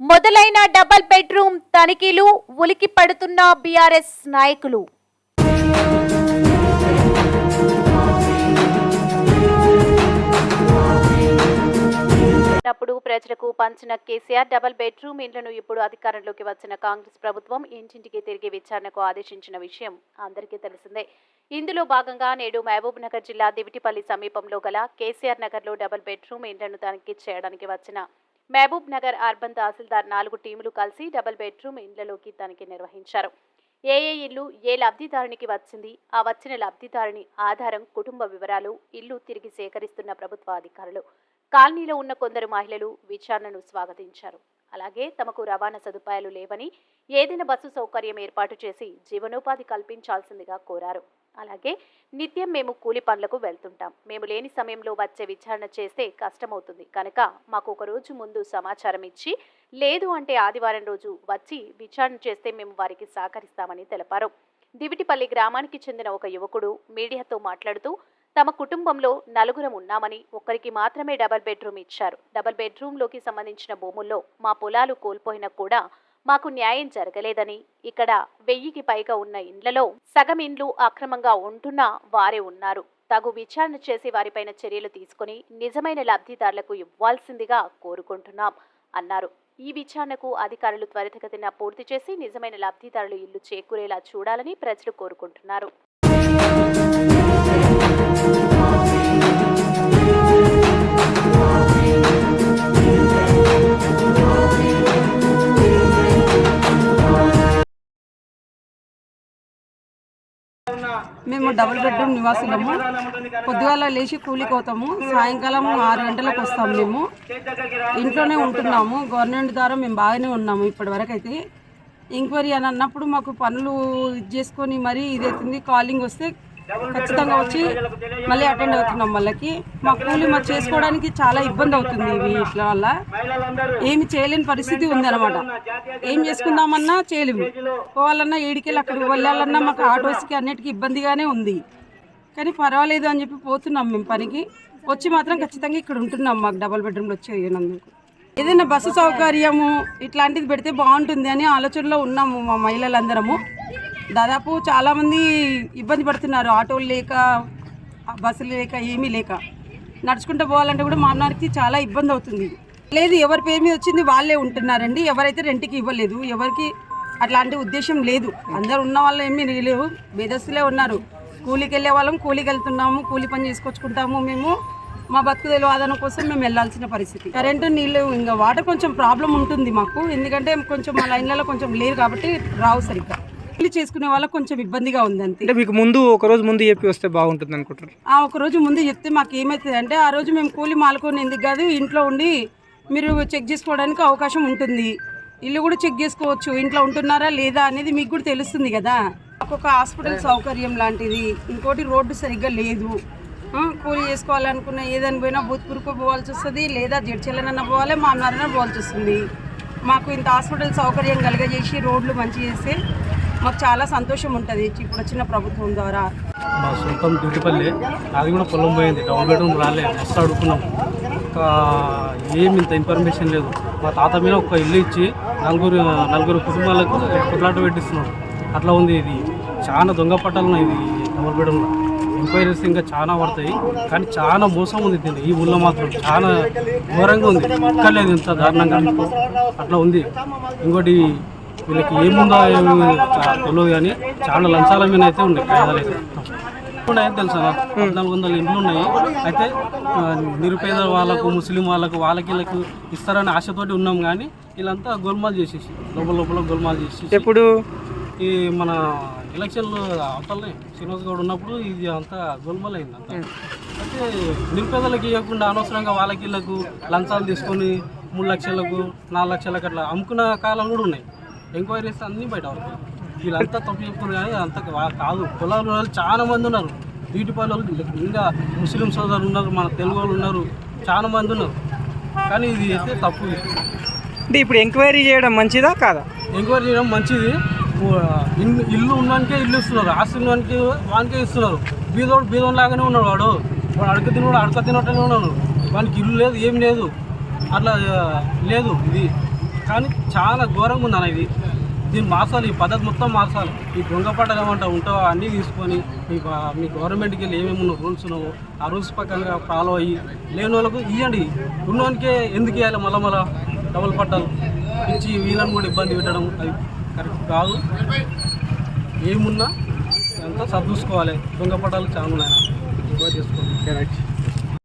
మొదలైన double bedroom తనిఖీలు ఉలికి పడుతున్న బీఆర్ఎస్ నాయకులు. అప్పుడు ప్రజలకు పంచిన కేసీఆర్ డబుల్ బెడ్రూమ్ ఇండ్లను ఇప్పుడు అధికారంలోకి వచ్చిన కాంగ్రెస్ ప్రభుత్వం ఇంటింటికి తిరిగి విచారణకు ఆదేశించిన విషయం అందరికీ తెలిసిందే. ఇందులో భాగంగా నేడు మహబూబ్ నగర్ జిల్లా దివిటిపల్లి సమీపంలో గల కేసీఆర్ నగర్లో డబుల్ బెడ్రూమ్ ఇండ్లను తనిఖీ చేయడానికి వచ్చిన మహబూబ్ నగర్ అర్బన్ తహసీల్దార్ నాలుగు టీములు కలిసి డబుల్ బెడ్రూమ్ ఇండ్లలోకి తనిఖీ నిర్వహించారు. ఏ ఏ ఇల్లు ఏ లబ్ధిదారునికి వచ్చింది? ఆ వచ్చిన లబ్ధిదారుని ఆధారం కుటుంబ వివరాలు ఇల్లు తిరిగి సేకరిస్తున్న ప్రభుత్వ అధికారులు. కాలనీలో ఉన్న కొందరు మహిళలు విచారణను స్వాగతించారు. అలాగే తమకు రవాణా సదుపాయాలు లేవని ఏదైనా బస్సు సౌకర్యం ఏర్పాటు చేసి జీవనోపాధి కల్పించాల్సిందిగా కోరారు. అలాగే నిత్యం మేము కూలి పనులకు వెళ్తుంటాం. మేము లేని సమయంలో వచ్చే విచారణ చేస్తే కష్టమవుతుంది. కనుక మాకు ఒక రోజు ముందు సమాచారం ఇచ్చి లేదు అంటే ఆదివారం రోజు వచ్చి విచారణ చేస్తే మేము వారికి సహకరిస్తామని తెలిపారు. దివిటిపల్లి గ్రామానికి చెందిన ఒక యువకుడు మీడియాతో మాట్లాడుతూ తమ కుటుంబంలో నలుగురం ఉన్నామని ఒక్కరికి మాత్రమే డబల్ బెడ్రూమ్ ఇచ్చారు. డబల్ బెడ్రూమ్లోకి సంబంధించిన భూముల్లో మా పొలాలు కోల్పోయినా కూడా మాకు న్యాయం జరగలేదని ఇక్కడ వెయ్యికి పైగా ఉన్న ఇండ్లలో సగం ఇండ్లు అక్రమంగా ఉంటున్న వారే ఉన్నారు. తగు విచారణ చేసి వారిపైన చర్యలు తీసుకుని నిజమైన లబ్ధిదారులకు ఇవ్వాల్సిందిగా కోరుకుంటున్నాం అన్నారు. ఈ విచారణకు అధికారులు త్వరితగతిన పూర్తి చేసి నిజమైన లబ్ధిదారులు ఇల్లు చేకూరేలా చూడాలని ప్రజలు కోరుకుంటున్నారు. మేము డబుల్ బెడ్రూమ్ నివాసులము. పొద్దుగాల లేచి కూలికి పోతాము సాయంకాలం ఆరు గంటలకు వస్తాము మేము. ఇంట్లోనే ఉంటున్నాము. గవర్నమెంట్ ద్వారా మేము బాగానే ఉన్నాము ఇప్పటి వరకు అయితే ఎంక్వైరీ అని అన్నప్పుడు మాకు పనులు ఇది చేసుకొని మరీ ఇదైతుంది. కాలింగ్ వస్తే ఖచ్చితంగా వచ్చి మళ్ళీ అటెండ్ అవుతున్నాం వాళ్ళకి మా కూలి మాకు చేసుకోవడానికి చాలా ఇబ్బంది అవుతుంది ఇవి ఇట్ల వల్ల. ఏమి చేయలేని పరిస్థితి ఉందన్నమాట. ఏం చేసుకుందామన్నా చేయలేము. పోవాలన్నా ఏడికెళ్ళి అక్కడికి వెళ్ళాలన్నా మాకు ఆటోస్కి అన్నిటికీ ఇబ్బందిగానే ఉంది. కానీ పర్వాలేదు అని చెప్పి పోతున్నాం మేము పనికి. వచ్చి మాత్రం ఖచ్చితంగా ఇక్కడ ఉంటున్నాం మాకు డబల్ బెడ్రూమ్లో వచ్చేయనందుకు ఏదైనా బస్సు సౌకర్యము ఇట్లాంటిది పెడితే బాగుంటుంది అని ఆలోచనలో ఉన్నాము మా మహిళలందరము. దాదాపు చాలామంది ఇబ్బంది పడుతున్నారు. ఆటోలు లేక బస్సులు లేక ఏమీ లేక. నడుచుకుంటూ పోవాలంటే కూడా మామనారికి చాలా ఇబ్బంది అవుతుంది. లేదు ఎవరి పేరు మీద వచ్చింది వాళ్ళే ఉంటున్నారండి. ఎవరైతే రెంట్కి ఇవ్వలేదు ఎవరికి అట్లాంటి ఉద్దేశం లేదు. అందరు ఉన్న వాళ్ళు ఏమీ లేవు బేదస్తులే ఉన్నారు. కూలికి వెళ్ళే వాళ్ళం కూలికి వెళ్తున్నాము కూలి పని చేసుకొచ్చుకుంటాము మేము. మా బతుకు ఆదరణ కోసం మేము వెళ్ళాల్సిన పరిస్థితి. కరెంటు నీళ్ళు ఇంకా వాటర్ కొంచెం ప్రాబ్లం ఉంటుంది మాకు. ఎందుకంటే కొంచెం మా లైన్లలో కొంచెం లేరు కాబట్టి రావు సరిగ్గా. కూలి చేసుకునే వాళ్ళకి కొంచెం ఇబ్బందిగా ఉంది అంతే అంటే మీకు ముందు ఒక రోజు ముందు చెప్పి వస్తే బాగుంటుంది అనుకుంటారు ఆ ఒక రోజు ముందు చెప్తే మాకు ఏమవుతుంది అంటే ఆ రోజు మేము కూలి మాలుకొని ఎందుకు కాదు ఇంట్లో ఉండి మీరు చెక్ చేసుకోవడానికి అవకాశం ఉంటుంది. ఇల్లు కూడా చెక్ చేసుకోవచ్చు ఇంట్లో ఉంటున్నారా లేదా అనేది మీకు కూడా తెలుస్తుంది కదా. ఒక హాస్పిటల్ సౌకర్యం లాంటిది ఇంకోటి రోడ్డు సరిగ్గా లేదు. కూలి చేసుకోవాలనుకున్న ఏదని పోయినా భూత్పూర్కు పోవాల్సి వస్తుంది లేదా జడ్చెల్లనన్నా పోవాలి మా అన్నారన్నా పోవాల్సి వస్తుంది. మాకు ఇంత హాస్పిటల్ సౌకర్యం కలిగజేసి రోడ్లు మంచి చేస్తే మాకు చాలా సంతోషం ఉంటుంది. ఇప్పుడు వచ్చిన ప్రభుత్వం ద్వారా. మా సొంతం డ్యూటీపల్లి అది కూడా పొలం పోయింది. డబుల్ బెడ్రూమ్ రాలే మస్తు అడుగుకున్నాం ఏమి ఇంత ఇన్ఫర్మేషన్ లేదు. మా తాత మీద ఒక ఇల్లు ఇచ్చి నలుగురు నలుగురు కుటుంబాలకు కుట్లాట పెట్టిస్తున్నాడు. అట్లా ఉంది ఇది. చాలా దొంగ పట్టాలు ఇది డబుల్ బెడ్రూమ్లో. ఎంక్వైరీస్ ఇంకా చాలా పడతాయి. కానీ చాలా మోసం ఉంది దీన్ని. ఈ ఊళ్ళో మాత్రం చాలా ఘోరంగా ఉంది. ఇక్కడ ఇంత దారుణంగా. అట్లా ఉంది. ఇంకోటి వీళ్ళకి ఏముందో తెలియదు కానీ చాలా లంచాల మీద అయితే ఉన్నాయి కాయదాలు అయితే. ఉన్నాయని తెలుసా? పద్నాలుగు వందల ఇండ్లు ఉన్నాయి. అయితే నిరుపేద వాళ్ళకు ముస్లిం వాళ్ళకు వాళ్ళకి వీళ్ళకి ఇస్తారని ఆశతోటి ఉన్నాం కానీ వీళ్ళంతా గోల్మాల్ చేసేసి లోపల లోపల గోల్మాల్ చేసేసి ఎప్పుడు? ఈ మన ఎలక్షన్లు అవతలనే శ్రీనివాస్ గౌడ్ ఉన్నప్పుడు ఇది అంతా గోల్మాల్ అయింది అంతా. అయితే నిరుపేదలకు ఇవ్వకుండా అనవసరంగా వాళ్ళకి వీళ్ళకు లంచాలు తీసుకొని మూడు లక్షలకు నాలుగు లక్షలకు అట్లా అమ్ముకున్న కాలాలు కూడా ఉన్నాయి. ఎంక్వైరీస్ అన్నీ బయట వీళ్ళంతా తప్పు చెప్తున్నారు కానీ అంత కాదు. పొలాలు వాళ్ళు చాలా మంది ఉన్నారు. బ్యూటీ పార్లర్ ఇంకా ముస్లిం సోదరులు ఉన్నారు మన తెలుగు వాళ్ళు ఉన్నారు. చాలా మంది ఉన్నారు. కానీ ఇది అయితే తప్పు. అంటే ఇప్పుడు ఎంక్వైరీ చేయడం మంచిదా కాదా? ఎంక్వైరీ చేయడం మంచిది. ఇల్లు ఇల్లు ఉన్నవానికే ఇల్లు ఇస్తున్నారు. ఆస్తి ఉన్నవానికి వానికే ఇస్తున్నారు. బీదోడు బీదోడు లాగానే ఉన్నాడు వాడు. వాడు అడక తినవాడు అడక తినట్టుగా ఉన్నాడు. వానికి ఇల్లు లేదు ఏం లేదు. అట్లా లేదు ఇది. కానీ చాలా ఘోరంగా ఉంది అన్న ఇది. దీన్ని మార్చాలి ఈ పద్ధతి మొత్తం మార్చాలి. ఈ దొంగ పడ్డలు ఏమంటా ఉంటావో? అన్నీ తీసుకొని మీ మీ గవర్నమెంట్కి వెళ్ళి ఏమేమి రూల్స్ ఉన్నావో ఆ రూల్స్ పక్కనగా ఫాలో అయ్యి లేని వాళ్ళకు ఇవ్వండి ఉన్నవానికే ఎందుకు ఇవ్వాలి మళ్ళీ మళ్ళీ డబుల్ పట్టాలు? ఇచ్చి వీళ్ళని కూడా ఇబ్బంది పెట్టడం అది కరెక్ట్ కాదు. ఏమున్నా అంతా సర్దూసుకోవాలి దొంగ పట్టాలు చాలా ఉన్నాయి చేసుకోవాలి